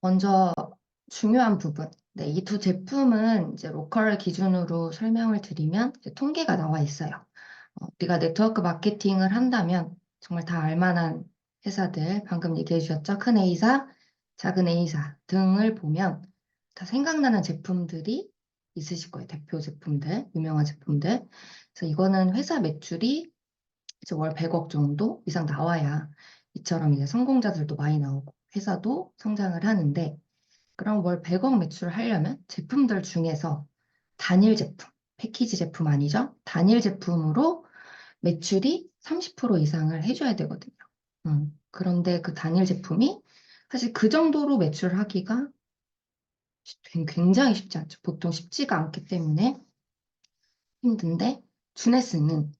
먼저 중요한 부분. 네, 이 두 제품은 이제 로컬 기준으로 설명을 드리면 통계가 나와 있어요. 어, 우리가 네트워크 마케팅을 한다면 정말 다 알만한 회사들, 방금 얘기해 주셨죠? 큰 A사, 작은 A사 등을 보면 다 생각나는 제품들이 있으실 거예요. 대표 제품들, 유명한 제품들. 그래서 이거는 회사 매출이 이제 월 100억 정도 이상 나와야 이처럼 이제 성공자들도 많이 나오고 회사도 성장을 하는데 그럼 월 100억 매출을 하려면 제품들 중에서 단일 제품, 패키지 제품 아니죠? 단일 제품으로 매출이 30% 이상을 해줘야 되거든요. 음, 그런데 그 단일 제품이 사실 그 정도로 매출하기가 쉽- 굉장히 쉽지 않죠. 보통 쉽지가 않기 때문에 힘든데 주네스는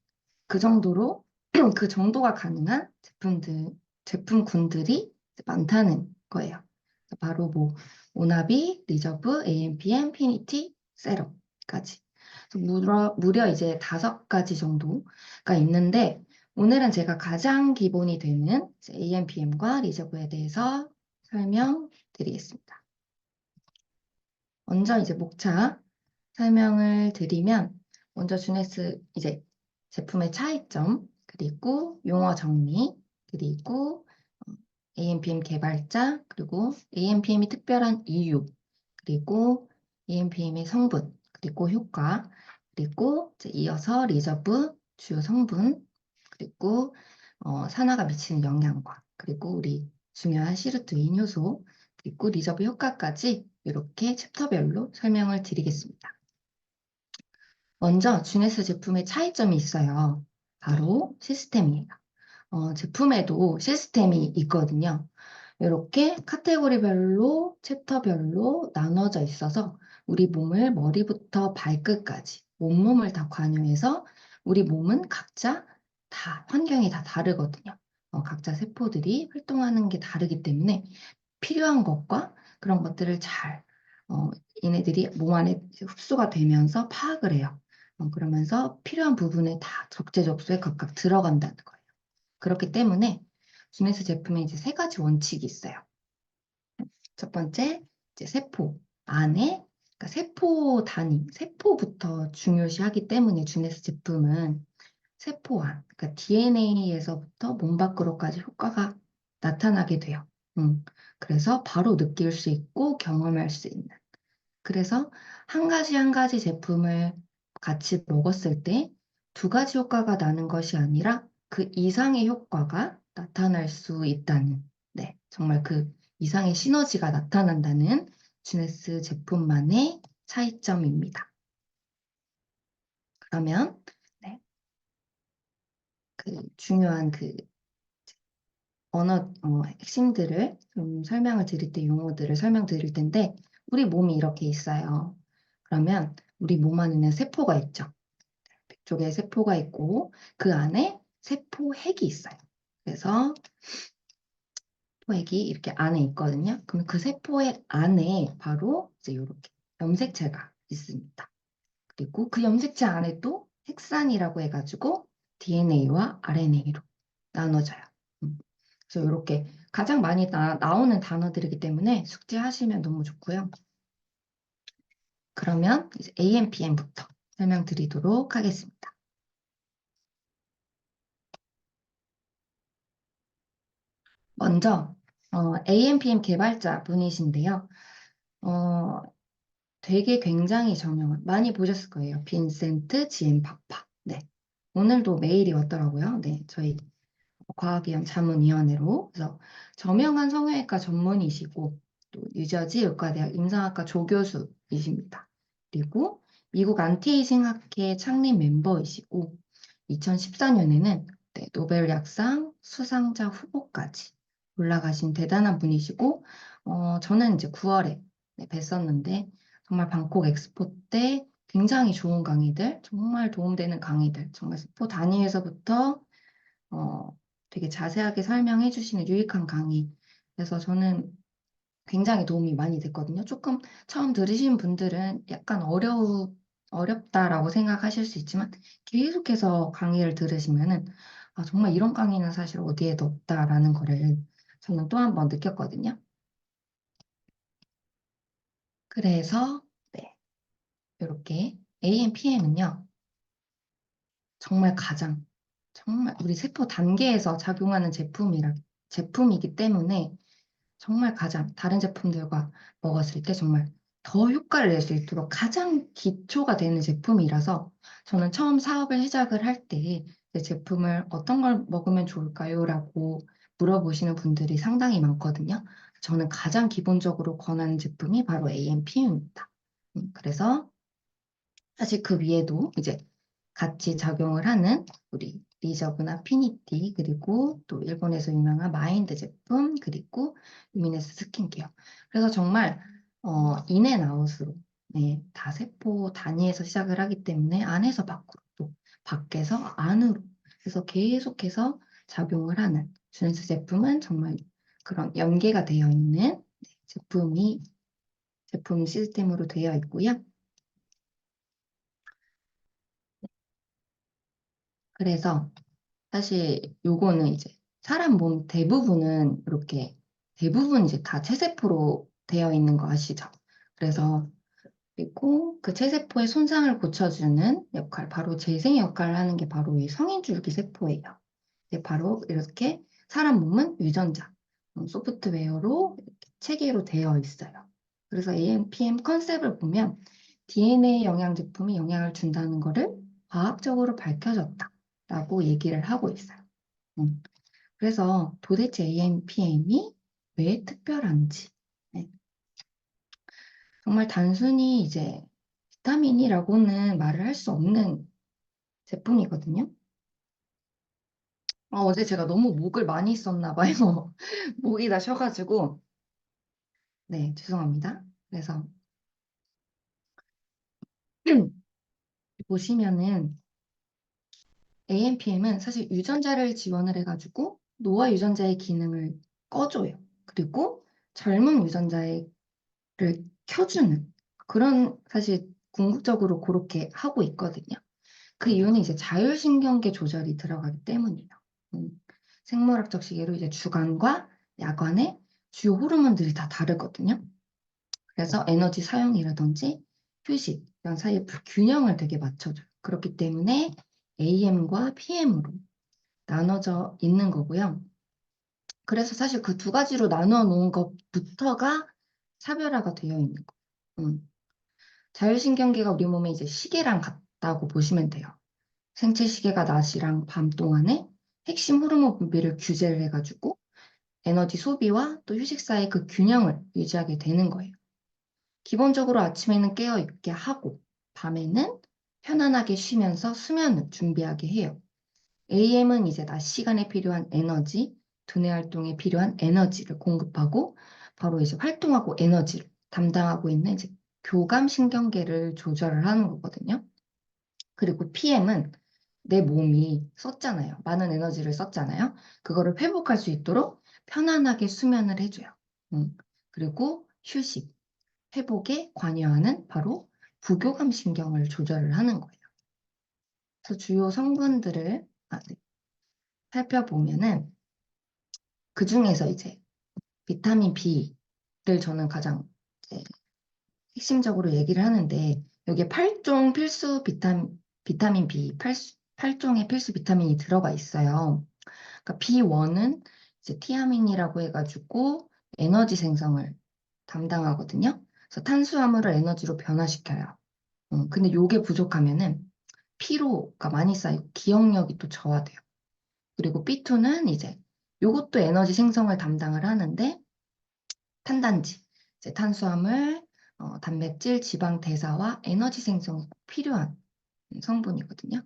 그 정도로 그 정도가 가능한 제품들, 제품군들이 많다는 거예요. 바로 뭐 오나비, 리저브, AMPM, 피니티, 세럼까지. 무려, 무려 이제 다섯 가지 정도가 있는데 오늘은 제가 가장 기본이 되는 AMPM과 리저브에 대해서 설명드리겠습니다. 먼저 이제 목차 설명을 드리면 먼저 주네스 이제 제품의 차이점 그리고 용어 정리 그리고 어, AMPM 개발자 그리고 AMPM이 특별한 이유 그리고 AMPM의 성분 그리고 효과 그리고 이어서 리저브 주요 성분 그리고 어, 산화가 미치는 영향과 그리고 우리 중요한 시르트인 효소 그리고 리저브 효과까지 이렇게 챕터별로 설명을 드리겠습니다. 먼저 주네스 제품의 차이점이 있어요. 바로 시스템이에요. 어, 제품에도 시스템이 있거든요. 이렇게 카테고리별로 챕터별로 나눠져 있어서 우리 몸을 머리부터 발끝까지 온몸을 다 관여해서 우리 몸은 각자 다 환경이 다 다르거든요. 어, 각자 세포들이 활동하는 게 다르기 때문에 필요한 것과 그런 것들을 잘 어, 얘네들이 몸 안에 흡수가 되면서 파악을 해요. 어, 그러면서 필요한 부분에 다 적재적소에 각각 들어간다는 거예요. 그렇기 때문에 주네스 제품에 이제 세 가지 원칙이 있어요. 첫 번째, 이제 세포 안에 그러니까 세포 단위, 세포부터 중요시하기 때문에 주네스 제품은 세포 안, 그러니까 DNA에서부터 몸 밖으로까지 효과가 나타나게 돼요. 음, 그래서 바로 느낄 수 있고 경험할 수 있는. 그래서 한 가지 한 가지 제품을 같이 먹었을 때 두 가지 효과가 나는 것이 아니라 그 이상의 효과가 나타날 수 있다는, 네, 정말 그 이상의 시너지가 나타난다는 주네스 제품만의 차이점입니다. 그러면 네, 그 중요한 그 언어 어, 핵심들을 좀 설명을 드릴 때 용어들을 설명 드릴 텐데 우리 몸이 이렇게 있어요. 그러면 우리 몸 안에는 세포가 있죠. 쪽에 세포가 있고 그 안에 세포핵이 있어요. 그래서 세포핵이 이렇게 안에 있거든요. 그럼 그 세포핵 안에 바로 이제 이렇게 염색체가 있습니다. 그리고 그 염색체 안에 또 핵산이라고 해가지고 DNA와 RNA로 나눠져요. 음. 그래서 이렇게 가장 많이 나, 나오는 단어들이기 때문에 숙지하시면 너무 좋고요. 그러면 이제 AMPM부터 설명드리도록 하겠습니다. 먼저 어, AMPM 개발자 분이신데요. 어, 되게 굉장히 저명한 많이 보셨을 거예요. 빈센트 지엠 파파. 네. 오늘도 메일이 왔더라고요. 네, 저희 과학위원 자문위원회로 그래서 저명한 성형외과 전문의시고 또 뉴저지 의과대학 임상학과 조교수이십니다. 그리고 미국 안티에이징 학회 창립 멤버이시고 2014년에는 네, 노벨 약상 수상자 후보까지 올라가신 대단한 분이시고 어, 저는 이제 9월에 네, 뵀었는데 정말 방콕 엑스포 때 굉장히 좋은 강의들, 정말 도움되는 강의들, 정말 스포 단위에서부터 어, 되게 자세하게 설명해 주시는 유익한 강의. 그래서 저는 굉장히 도움이 많이 됐거든요. 조금 처음 들으신 분들은 약간 어려우, 어렵다라고 생각하실 수 있지만 계속해서 강의를 들으시면은 아, 정말 이런 강의는 사실 어디에도 없다라는 거를 저는 또 한 번 느꼈거든요. 그래서 네. 이렇게 AMPM은요. 정말 가장 정말 우리 세포 단계에서 작용하는 제품이라 제품이기 때문에 정말 가장 다른 제품들과 먹었을 때 정말 더 효과를 낼 수 있도록 가장 기초가 되는 제품이라서 저는 처음 사업을 시작을 할 때 제품을 어떤 걸 먹으면 좋을까요? 라고 물어보시는 분들이 상당히 많거든요. 저는 가장 기본적으로 권하는 제품이 바로 AMPM입니다. 음, 그래서 사실 그 위에도 이제 같이 작용을 하는 우리 리저브나 피니티 그리고 또 일본에서 유명한 마인드 제품 그리고 루미네스 스킨케어 그래서 정말 어, 인앤아웃으로 네, 다 세포 단위에서 시작을 하기 때문에 안에서 밖으로 또 밖에서 안으로 그래서 계속해서 작용을 하는 준스 제품은 정말 그런 연계가 되어 있는 네, 제품이 제품 시스템으로 되어 있고요. 그래서 사실 요거는 이제 사람 몸 대부분은 이렇게 대부분 이제 다 체세포로 되어 있는 거 아시죠? 그래서 그리고 그 체세포의 손상을 고쳐주는 역할, 바로 재생 역할을 하는 게 바로 이 성인 줄기 세포예요. 이제 바로 이렇게 사람 몸은 유전자, 음, 소프트웨어로 체계로 되어 있어요. 그래서 AMPM 컨셉을 보면 DNA 영양 제품이 영향을 준다는 것을 과학적으로 밝혀졌다라고 얘기를 하고 있어요. 음. 그래서 도대체 AMPM이 왜 특별한지 네. 정말 단순히 이제 비타민이라고는 말을 할 수 없는 제품이거든요. 아, 어제 제가 너무 목을 많이 썼나 봐요. 목이 다 쉬어가지고 네 죄송합니다. 그래서 보시면은 AMPM은 사실 유전자를 지원을 해가지고 노화 유전자의 기능을 꺼줘요. 그리고 젊은 유전자를 켜주는 그런 사실 궁극적으로 그렇게 하고 있거든요. 그 이유는 이제 자율신경계 조절이 들어가기 때문이에요. 음, 생물학적 시계로 이제 주간과 야간의 주요 호르몬들이 다 다르거든요. 그래서 에너지 사용이라든지 휴식 이런 사이의 균형을 되게 맞춰줘요. 그렇기 때문에 AM과 PM으로 나눠져 있는 거고요. 그래서 사실 그 두 가지로 나눠 놓은 것부터가 차별화가 되어 있는 거예요. 음. 자율신경계가 우리 몸에 이제 시계랑 같다고 보시면 돼요. 생체 시계가 낮이랑 밤 동안에 핵심 호르몬 분비를 규제를 해가지고 에너지 소비와 또 휴식 사이의 그 균형을 유지하게 되는 거예요. 기본적으로 아침에는 깨어 있게 하고 밤에는 편안하게 쉬면서 수면을 준비하게 해요. AM은 이제 낮 시간에 필요한 에너지, 두뇌 활동에 필요한 에너지를 공급하고 바로 이제 활동하고 에너지를 담당하고 있는 이제 교감 신경계를 조절을 하는 거거든요. 그리고 PM은 내 몸이 썼잖아요. 많은 에너지를 썼잖아요. 그거를 회복할 수 있도록 편안하게 수면을 해줘요. 음. 그리고 휴식, 회복에 관여하는 바로 부교감 신경을 조절을 하는 거예요. 그래서 주요 성분들을 아, 네. 살펴보면은 그 중에서 이제 비타민 B를 저는 가장 핵심적으로 얘기를 하는데 여기에 8종 필수 비타민, 비타민 B, 8, 8종의 필수 비타민이 들어가 있어요. 그러니까 B1은 이제 티아민이라고 해가지고 에너지 생성을 담당하거든요. 그래서 탄수화물을 에너지로 변화시켜요. 음, 근데 요게 부족하면은 피로가 많이 쌓이고 기억력이 또 저하돼요. 그리고 B2는 이제 요것도 에너지 생성을 담당을 하는데 탄단지, 이제 탄수화물, 어, 단백질, 지방 대사와 에너지 생성이 필요한 성분이거든요.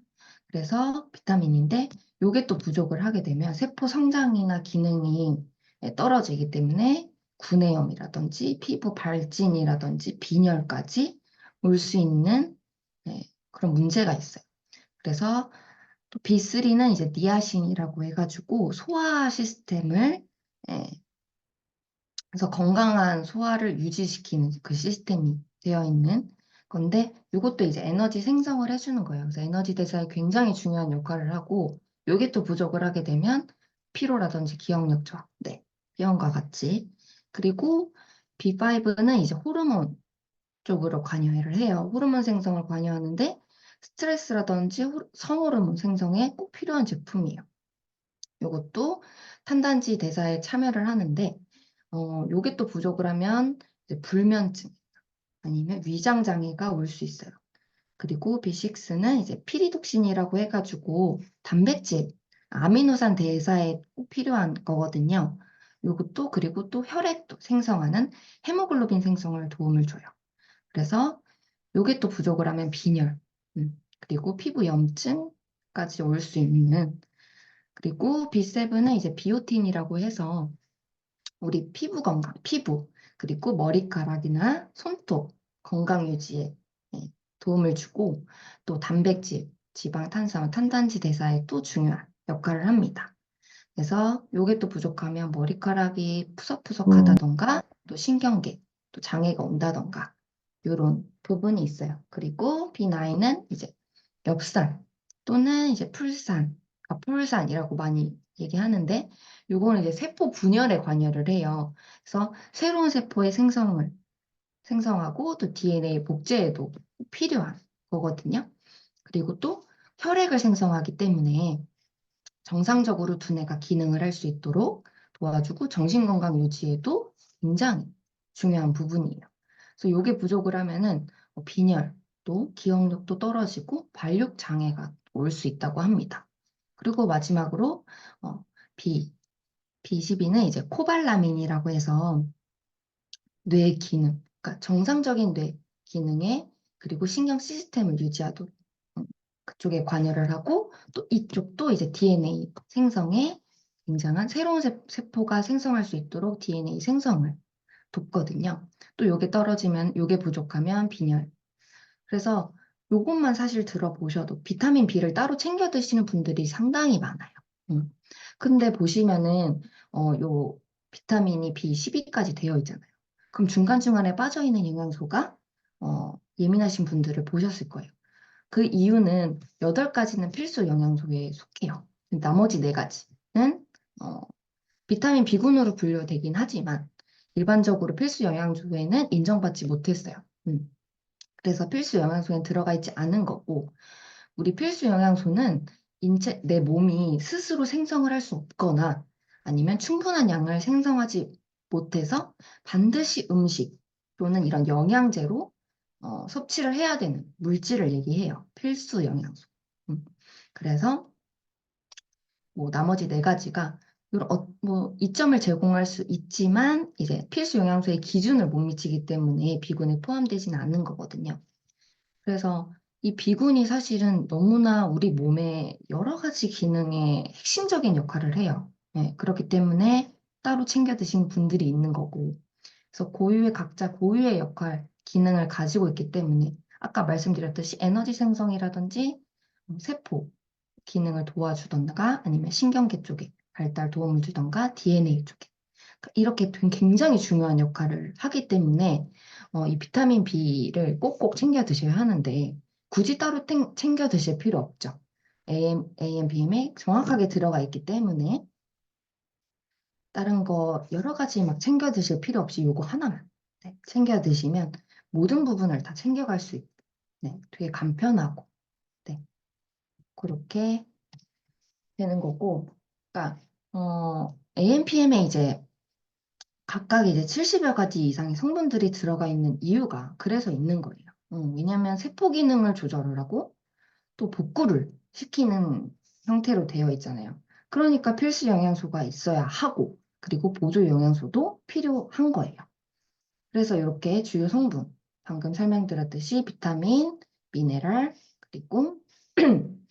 그래서 비타민인데 요게 또 부족을 하게 되면 세포 성장이나 기능이 떨어지기 때문에 구내염이라든지 피부 발진이라든지 빈혈까지 올 수 있는 네, 그런 문제가 있어요. 그래서 또 B3는 이제 니아신이라고 해가지고 소화 시스템을 예, 그래서 건강한 소화를 유지시키는 그 시스템이 되어 있는 건데 이것도 이제 에너지 생성을 해주는 거예요. 그래서 에너지 대사에 굉장히 중요한 역할을 하고 요게 또 부족을 하게 되면 피로라든지 기억력 저하, 네, 이런과 같이 그리고 B5는 이제 호르몬 쪽으로 관여를 해요. 호르몬 생성을 관여하는데 스트레스라든지 호- 성호르몬 생성에 꼭 필요한 제품이에요. 이것도 탄단지 대사에 참여를 하는데 어, 요게 또 부족을 하면 이제 불면증 아니면 위장 장애가 올 수 있어요. 그리고 B6는 이제 피리독신이라고 해가지고 단백질, 아미노산 대사에 꼭 필요한 거거든요. 요것도 그리고 또 혈액도 생성하는 헤모글로빈 생성을 도움을 줘요. 그래서 요게 또 부족을 하면 빈혈, 음, 그리고 피부 염증까지 올 수 있는 그리고 B7은 이제 비오틴이라고 해서 우리 피부 건강, 피부, 그리고 머리카락이나 손톱 건강 유지에 예, 도움을 주고 또 단백질, 지방, 탄수화물, 탄단지 대사에 또 중요한 역할을 합니다. 그래서 요게 또 부족하면 머리카락이 푸석푸석하다던가 또 신경계, 또 장애가 온다던가 요런 부분이 있어요. 그리고 B9은 이제 엽산 또는 이제 풀산, 아, 풀산이라고 많이 얘기하는데 요거는 이제 세포 분열에 관여를 해요. 그래서 새로운 세포의 생성을 생성하고 또 DNA 복제에도 필요한 거거든요. 그리고 또 혈액을 생성하기 때문에 정상적으로 두뇌가 기능을 할 수 있도록 도와주고 정신건강 유지에도 굉장히 중요한 부분이에요. 그래서 요게 부족을 하면은 뭐 빈혈, 또 기억력도 떨어지고 발육 장애가 올 수 있다고 합니다. 그리고 마지막으로 어, B, B12는 이제 코발라민이라고 해서 뇌 기능, 그러니까 정상적인 뇌 기능에 그리고 신경 시스템을 유지하도록 음, 그쪽에 관여를 하고 또 이쪽도 이제 DNA 생성에 굉장한 새로운 세, 세포가 생성할 수 있도록 DNA 생성을 돕거든요. 또 요게 떨어지면 요게 부족하면 빈혈. 그래서 요것만 사실 들어보셔도 비타민 B를 따로 챙겨 드시는 분들이 상당히 많아요. 음. 근데 보시면은 어, 요 비타민이 B12까지 되어 있잖아요. 그럼 중간중간에 빠져있는 영양소가 어, 예민하신 분들을 보셨을 거예요. 그 이유는 8가지는 필수 영양소에 속해요. 나머지 4가지는 어, 비타민 B군으로 분류되긴 하지만 일반적으로 필수 영양소에는 인정받지 못했어요. 음. 그래서 필수 영양소엔 들어가 있지 않은 거고 우리 필수 영양소는 인체, 내 몸이 스스로 생성을 할 수 없거나 아니면 충분한 양을 생성하지 못해서 반드시 음식 또는 이런 영양제로 어, 섭취를 해야 되는 물질을 얘기해요. 필수 영양소. 음. 그래서 뭐 나머지 네 가지가 어, 뭐 이점을 제공할 수 있지만 이제 필수 영양소의 기준을 못 미치기 때문에 비군에 포함되지는 않는 거거든요. 그래서 이 비군이 사실은 너무나 우리 몸의 여러 가지 기능에 핵심적인 역할을 해요. 네, 그렇기 때문에 따로 챙겨 드신 분들이 있는 거고. 그래서 고유의 각자 고유의 역할, 기능을 가지고 있기 때문에 아까 말씀드렸듯이 에너지 생성이라든지 음, 세포 기능을 도와주던가 아니면 신경계 쪽에 발달 도움을 주던가 DNA 쪽에 그러니까 이렇게 굉장히 중요한 역할을 하기 때문에 어, 이 비타민 B를 꼭꼭 챙겨 드셔야 하는데 굳이 따로 땡- 챙겨 드실 필요 없죠. AM, AM, BM에 정확하게 들어가 있기 때문에 다른 거 여러 가지 막 챙겨 드실 필요 없이 요거 하나만 네, 챙겨 드시면 모든 부분을 다 챙겨갈 수 있고 네, 되게 간편하고 네, 그렇게 되는 거고 그러니까 어, AMPM에 이제 각각 이제 70여 가지 이상의 성분들이 들어가 있는 이유가 그래서 있는 거예요. 음, 왜냐하면 세포 기능을 조절을 하고 또 복구를 시키는 형태로 되어 있잖아요. 그러니까 필수 영양소가 있어야 하고 그리고 보조 영양소도 필요한 거예요. 그래서 이렇게 주요 성분, 방금 설명드렸듯이 비타민, 미네랄, 그리고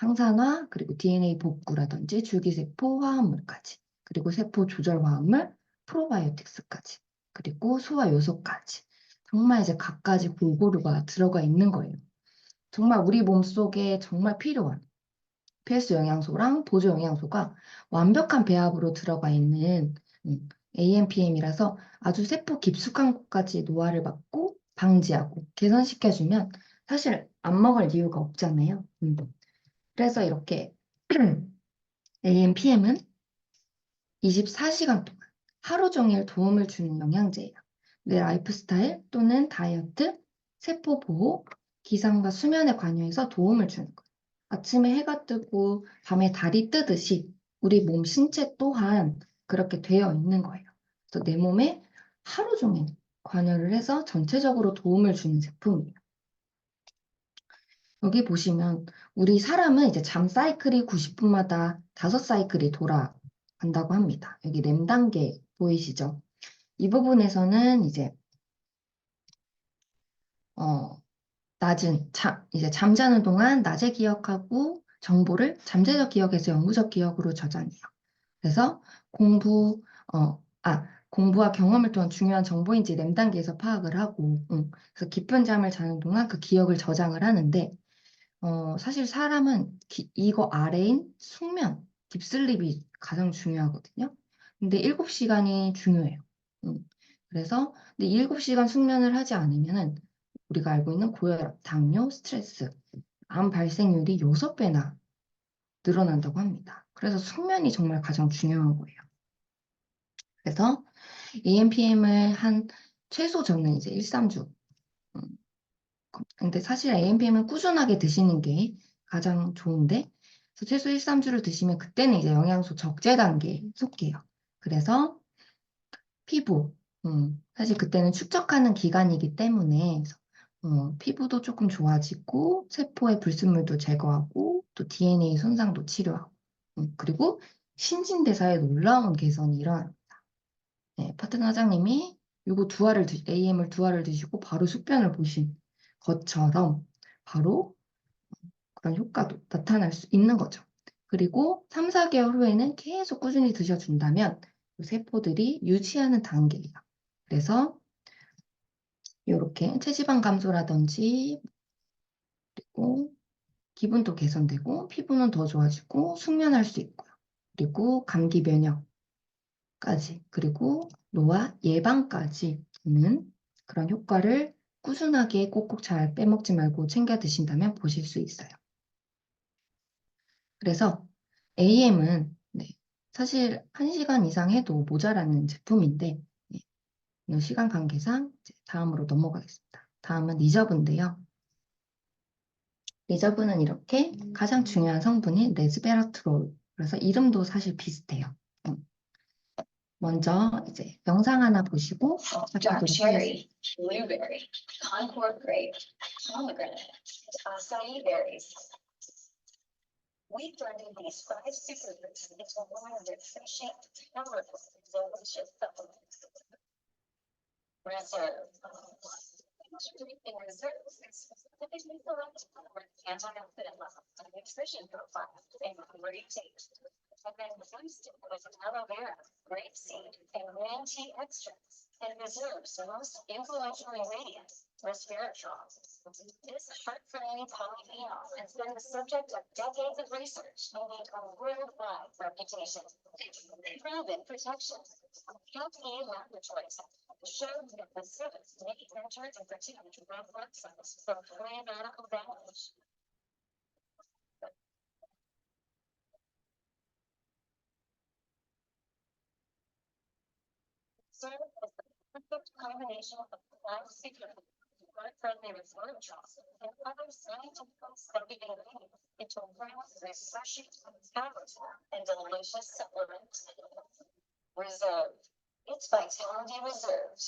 항산화, 그리고 DNA 복구라든지 줄기세포 화합물까지, 그리고 세포 조절 화합물, 프로바이오틱스까지, 그리고 소화 요소까지. 정말 이제 각가지 골고루가 들어가 있는 거예요. 정말 우리 몸 속에 정말 필요한 필수 영양소랑 보조 영양소가 완벽한 배합으로 들어가 있는 음, AMPM이라서 아주 세포 깊숙한 곳까지 노화를 막고 방지하고 개선시켜주면 사실 안 먹을 이유가 없잖아요. 음. 그래서 이렇게 AMPM은 24시간 동안 하루 종일 도움을 주는 영양제예요. 내 라이프 스타일 또는 다이어트, 세포 보호, 기상과 수면에 관여해서 도움을 주는 거예요. 아침에 해가 뜨고 밤에 달이 뜨듯이 우리 몸 신체 또한 그렇게 되어 있는 거예요. 그래서 내 몸에 하루 종일 관여를 해서 전체적으로 도움을 주는 제품이에요. 여기 보시면 우리 사람은 이제 잠 사이클이 90분마다 5사이클이 돌아간다고 합니다. 여기 렘 단계 보이시죠? 이 부분에서는 이제 어, 낮은 잠 이제 잠자는 동안 낮에 기억하고 정보를 잠재적 기억에서 영구적 기억으로 저장해요. 그래서 공부 어, 아 공부와 경험을 통한 중요한 정보인지 렘 단계에서 파악을 하고 음, 그래서 깊은 잠을 자는 동안 그 기억을 저장을 하는데 어, 사실 사람은 기- 이거 아래인 숙면, 딥슬립이 가장 중요하거든요. 근데 7시간이 중요해요. 음, 그래서 근데 7시간 숙면을 하지 않으면은 우리가 알고 있는 고혈압, 당뇨, 스트레스, 암 발생률이 6배나 늘어난다고 합니다. 그래서 숙면이 정말 가장 중요한 거예요. 그래서 AMPM을 한 최소 저는 이제 1, 3주. 근데 사실 AMPM은 꾸준하게 드시는 게 가장 좋은데, 그래서 최소 1, 3주를 드시면 그때는 이제 영양소 적재 단계에 속해요. 그래서 피부, 음, 사실 그때는 축적하는 기간이기 때문에 어, 피부도 조금 좋아지고 세포의 불순물도 제거하고 또 DNA 손상도 치료하고 음, 그리고 신진대사에 놀라운 개선이 일어납니다. 네, 파트너 사장님이 이거 두 알을 드, AM을 두 알을 드시고 바로 숙변을 보신 것처럼 바로 그런 효과도 나타날 수 있는 거죠. 그리고 3, 4개월 후에는 계속 꾸준히 드셔준다면 그 세포들이 유지하는 단계예요. 그래서 이렇게 체지방 감소라든지 그리고 기분도 개선되고 피부는 더 좋아지고 숙면할 수 있고요. 그리고 감기 면역까지 그리고 노화 예방까지 있는 그런 효과를 꾸준하게 꼭꼭 잘 빼먹지 말고 챙겨 드신다면 보실 수 있어요. 그래서 AM은 네, 사실 1시간 이상 해도 모자라는 제품인데 네, 시간 관계상 다음으로 넘어가겠습니다. 다음은 리저브인데요. 리저브는 이렇게 가장 중요한 성분인 레즈베라트롤 그래서 이름도 사실 비슷해요. 음. 먼저 이제 영상 하나 보시고 하겠습니다. cherry, blueberry, Concord grape, pomegranate, acai berries. We blended these five superfoods into one refreshing, powerful, delicious supplement. Reserve. specifically select the antioxidant levels and nutrition profile and what you take. And then boost aloe vera, grapeseed, and green tea extracts, and preserves the most influential ingredient, resveratrol. This heart friendly polyphenol has been the subject of decades of research and made a worldwide reputation. for Proven protection. Help me have the showed that the civic state entered into huge references for free radical damage. Serve as the perfect combination of cloud security, friendly reform jobs, and other scientific studying into a realm of refreshing, and delicious supplement Reserve. It's vitality reserved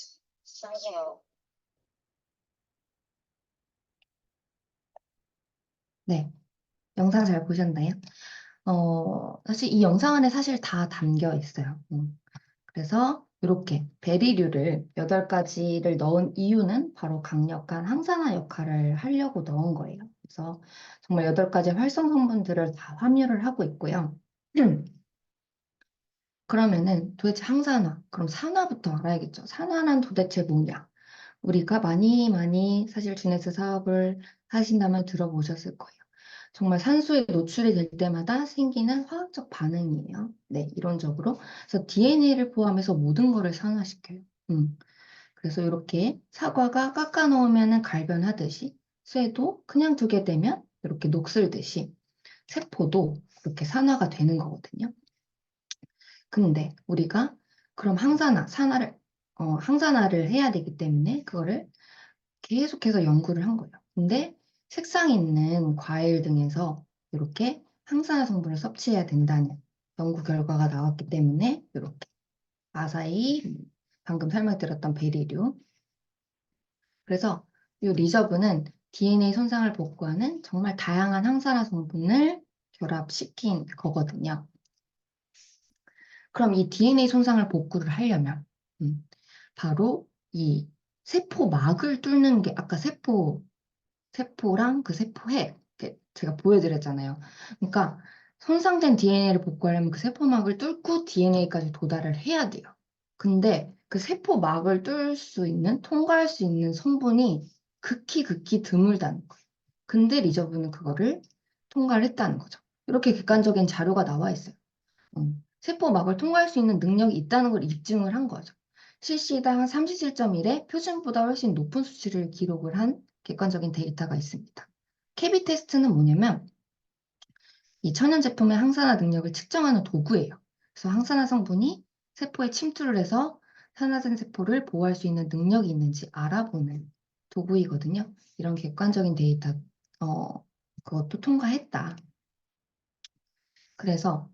for you. 네, 영상 잘 보셨나요? 어, 사실 이 영상 안에 사실 다 담겨 있어요. 음. 그래서 이렇게 베리류를 8가지를 넣은 이유는 바로 강력한 항산화 역할을 하려고 넣은 거예요. 그래서 정말 8가지 활성 성분들을 다 함유를 하고 있고요. 그러면은 도대체 항산화, 그럼 산화부터 알아야겠죠. 산화는 도대체 뭐냐? 우리가 많이 많이 사실 주네스 사업을 하신다면 들어보셨을 거예요. 정말 산소에 노출이 될 때마다 생기는 화학적 반응이에요. 네, 이론적으로. 그래서 DNA를 포함해서 모든 거를 산화시켜요. 음. 그래서 이렇게 사과가 깎아 놓으면은 갈변하듯이 쇠도 그냥 두게 되면 이렇게 녹슬듯이 세포도 그렇게 산화가 되는 거거든요. 근데 우리가 그럼 항산화, 산화를 어, 항산화를 해야 되기 때문에 그거를 계속해서 연구를 한 거예요. 근데 색상 있는 과일 등에서 이렇게 항산화 성분을 섭취해야 된다는 연구 결과가 나왔기 때문에 이렇게 아사히, 방금 설명드렸던 베리류. 그래서 이 리저브는 DNA 손상을 복구하는 정말 다양한 항산화 성분을 결합시킨 거거든요. 그럼 이 DNA 손상을 복구를 하려면 음, 바로 이 세포막을 뚫는 게 아까 세포 세포랑 그 세포핵 제가 보여드렸잖아요. 그러니까 손상된 DNA를 복구하려면 그 세포막을 뚫고 DNA까지 도달을 해야 돼요. 근데 그 세포막을 뚫을 수 있는 통과할 수 있는 성분이 극히 극히 드물다는 거예요. 근데 리저브는 그거를 통과를 했다는 거죠. 이렇게 객관적인 자료가 나와 있어요. 음, 세포막을 통과할 수 있는 능력이 있다는 걸 입증을 한 거죠. 실시당 37.1의 표준보다 훨씬 높은 수치를 기록을 한 객관적인 데이터가 있습니다. 캐비 테스트는 뭐냐면 이 천연 제품의 항산화 능력을 측정하는 도구예요. 그래서 항산화 성분이 세포에 침투를 해서 산화된 세포를 보호할 수 있는 능력이 있는지 알아보는 도구이거든요. 이런 객관적인 데이터, 어, 그것도 통과했다. 그래서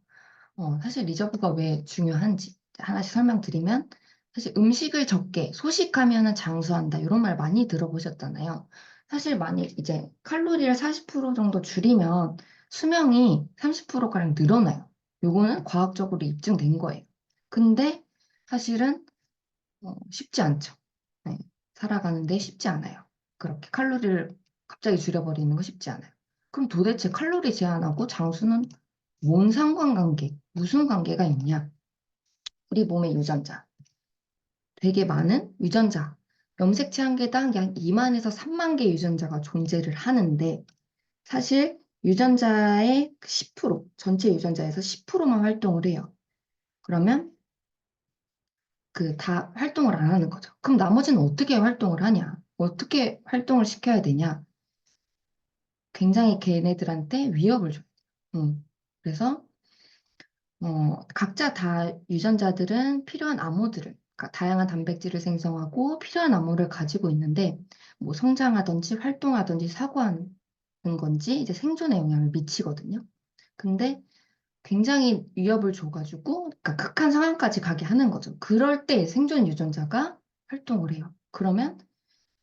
어, 사실 리저브가 왜 중요한지 하나씩 설명드리면 사실 음식을 적게 소식하면은 장수한다 이런 말 많이 들어보셨잖아요. 사실 만약 이제 칼로리를 40% 정도 줄이면 수명이 30%가량 늘어나요. 요거는 과학적으로 입증된 거예요. 근데 사실은 어, 쉽지 않죠. 네, 살아가는데 쉽지 않아요. 그렇게 칼로리를 갑자기 줄여버리는 거 쉽지 않아요. 그럼 도대체 칼로리 제한하고 장수는 뭔 상관관계, 무슨 관계가 있냐? 우리 몸의 유전자. 되게 많은 유전자. 염색체 한 개당 약 2만에서 3만 개 유전자가 존재를 하는데 사실 유전자의 10%, 전체 유전자에서 10%만 활동을 해요. 그러면 그 다 활동을 안 하는 거죠. 그럼 나머지는 어떻게 활동을 하냐? 어떻게 활동을 시켜야 되냐? 굉장히 걔네들한테 위협을 줘요. 음. 그래서 어, 각자 다 유전자들은 필요한 암호들을, 그러니까 다양한 단백질을 생성하고 필요한 암호를 가지고 있는데, 뭐 성장하든지 활동하든지 사고하는 건지 이제 생존에 영향을 미치거든요. 근데 굉장히 위협을 줘가지고, 그러니까 극한 상황까지 가게 하는 거죠. 그럴 때 생존 유전자가 활동을 해요. 그러면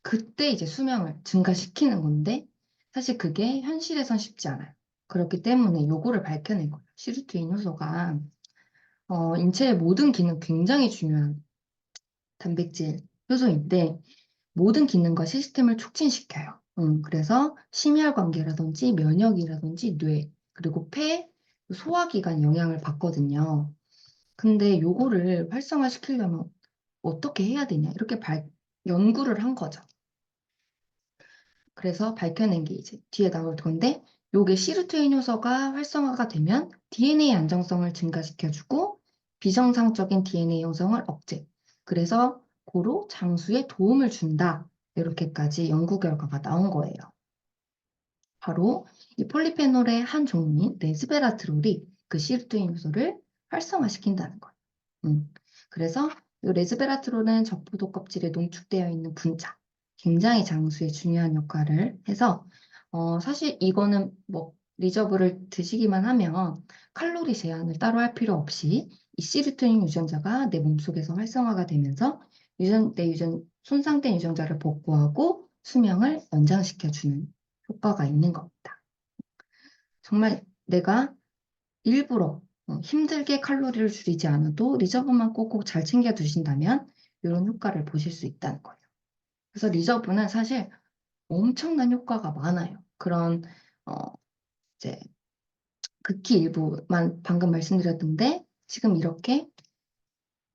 그때 이제 수명을 증가시키는 건데, 사실 그게 현실에선 쉽지 않아요. 그렇기 때문에 요거를 밝혀낸 거예요. 시루트인 효소가 어, 인체의 모든 기능 굉장히 중요한 단백질 효소인데 모든 기능과 시스템을 촉진시켜요. 음, 그래서 심혈관계라든지 면역이라든지 뇌 그리고 폐, 소화기관 영향을 받거든요. 근데 요거를 활성화시키려면 어떻게 해야 되냐 이렇게 발, 연구를 한 거죠. 그래서 밝혀낸 게 이제 뒤에 나올 건데 요게 시루트인 효소가 활성화가 되면 DNA 안정성을 증가시켜주고 비정상적인 DNA 형성을 억제. 그래서 고로 장수에 도움을 준다. 이렇게까지 연구 결과가 나온 거예요. 바로 이 폴리페놀의 한 종류인 레즈베라트롤이 그 시루트인 효소를 활성화시킨다는 거예요. 음. 그래서 이 레즈베라트롤은 적부도 껍질에 농축되어 있는 분자, 굉장히 장수에 중요한 역할을 해서 어, 사실 이거는 뭐 리저브를 드시기만 하면 칼로리 제한을 따로 할 필요 없이 이 시루토닌 유전자가 내 몸속에서 활성화가 되면서 유전, 내 유전, 손상된 유전자를 복구하고 수명을 연장시켜주는 효과가 있는 겁니다. 정말 내가 일부러 어, 힘들게 칼로리를 줄이지 않아도 리저브만 꼭꼭 잘 챙겨 두신다면 이런 효과를 보실 수 있다는 거예요. 그래서 리저브는 사실 엄청난 효과가 많아요. 그런 어 이제 극히 일부만 방금 말씀드렸던데 지금 이렇게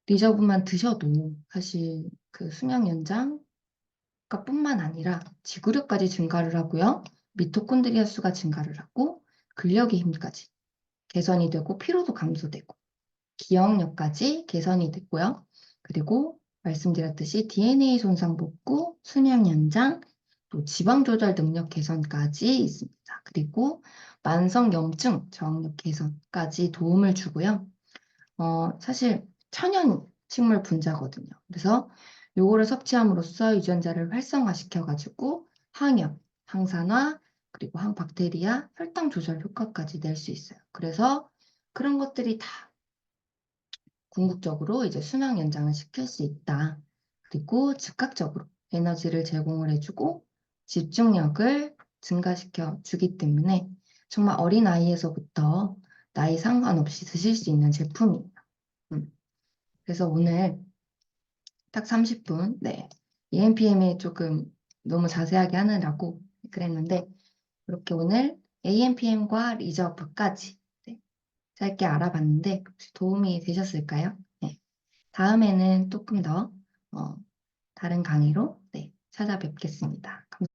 리저브만 드셔도 사실 그 수명 연장가 뿐만 아니라 지구력까지 증가를 하고요. 미토콘드리아 수가 증가를 하고 근력의 힘까지 개선이 되고 피로도 감소되고 기억력까지 개선이 됐고요. 그리고 말씀드렸듯이 DNA 손상 복구, 수명 연장, 또 지방 조절 능력 개선까지 있습니다. 그리고 만성 염증 저항력 개선까지 도움을 주고요. 어, 사실 천연 식물 분자거든요. 그래서 요거를 섭취함으로써 유전자를 활성화시켜가지고 항염, 항산화, 그리고 항박테리아, 혈당 조절 효과까지 낼 수 있어요. 그래서 그런 것들이 다 궁극적으로 이제 수명 연장을 시킬 수 있다. 그리고 즉각적으로 에너지를 제공을 해주고 집중력을 증가시켜 주기 때문에 정말 어린 아이에서부터 나이 상관없이 드실 수 있는 제품이에요. 음. 그래서 오늘 딱 30분, 네. EMPM에 조금 너무 자세하게 하느라고 그랬는데, 이렇게 오늘 AMPM과 리저브까지 네, 짧게 알아봤는데, 혹시 도움이 되셨을까요? 네. 다음에는 조금 더, 어, 다른 강의로 네, 찾아뵙겠습니다. 감사합니다.